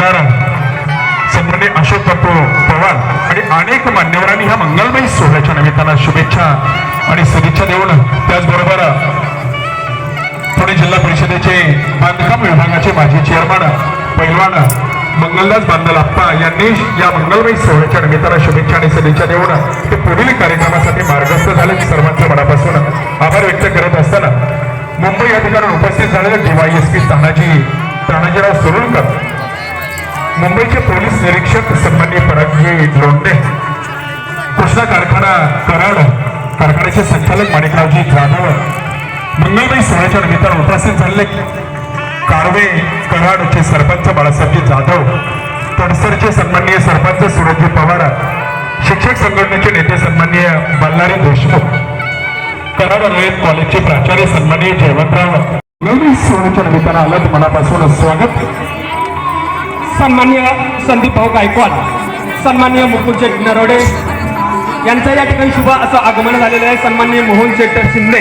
आमदार सन्मान्य अशोक बापू पवार आणि अनेक मान्यवरांनी ह्या मंगलमयी सोहळ्याच्या निमित्तानं शुभेच्छा आणि सदिच्छा देऊन त्याचबरोबर पुणे जिल्हा परिषदेचे बांधकाम विभागाचे माजी चेअरमन पैलवान मंगलदास बांदलाप्पा यांनी या मंगलमयी सोहळ्याच्या निमित्तानं शुभेच्छा आणि सदिच्छा देऊन ते पुढील कार्यक्रमासाठी मार्गस्थ झाले सर्वांच्या मनापासून आभार मुंबईचे पोलीस निरीक्षक सन्मान्य परागजी लोंढे कृष्णा कारखाना कराड. कारखान्याचे संचालक माणिकरावजी जाधव. मंगलबाई सोहळ्याच्या निमित्तानं उपस्थित झालेले कारवे कराडचे सरपंच बाळासाहेबजी जाधव. तडसरचे सन्माननीय सरपंच सूरजजी पवार. शिक्षक संघटनेचे नेते सन्माननीय बल्लारी देशमुख. कराड रयत कॉलेजचे प्राचार्य सन्माननीय जयवंतराव. मंगलबाई सोहळ्याच्या निमित्तानं आलं. मनापासून स्वागत. सन्मान्य संदीप भाऊ गायकवाड सन्मान्य मुकुल शेठ नरोडे यांचं या ठिकाणी शुभ असं आगमन झालेलं आहे. सन्मान्य मोहन शेठ शिंदे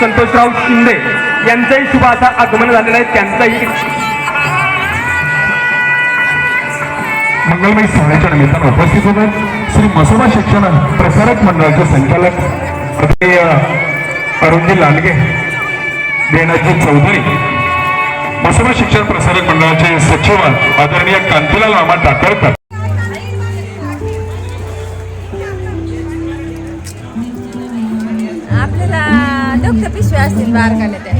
संतोषराव शिंदे यांचंही शुभ असं आगमन झालेलं आहे. त्यांचंही मंगलमय सोहळ्याच्या निमित्तानं उपस्थित होतात श्री मसोबा शिक्षण प्रसारक मंडळाचे संचालक अरुणजी लालगे बेनाजी चौधरी मसोबा शिक्षण प्रसारक मंडळाचे सचिव आदरणीय कांतीलाल मामा टाकळकर. आपल्याला डॉक्टर पिशव्या असतील बारकाले त्या.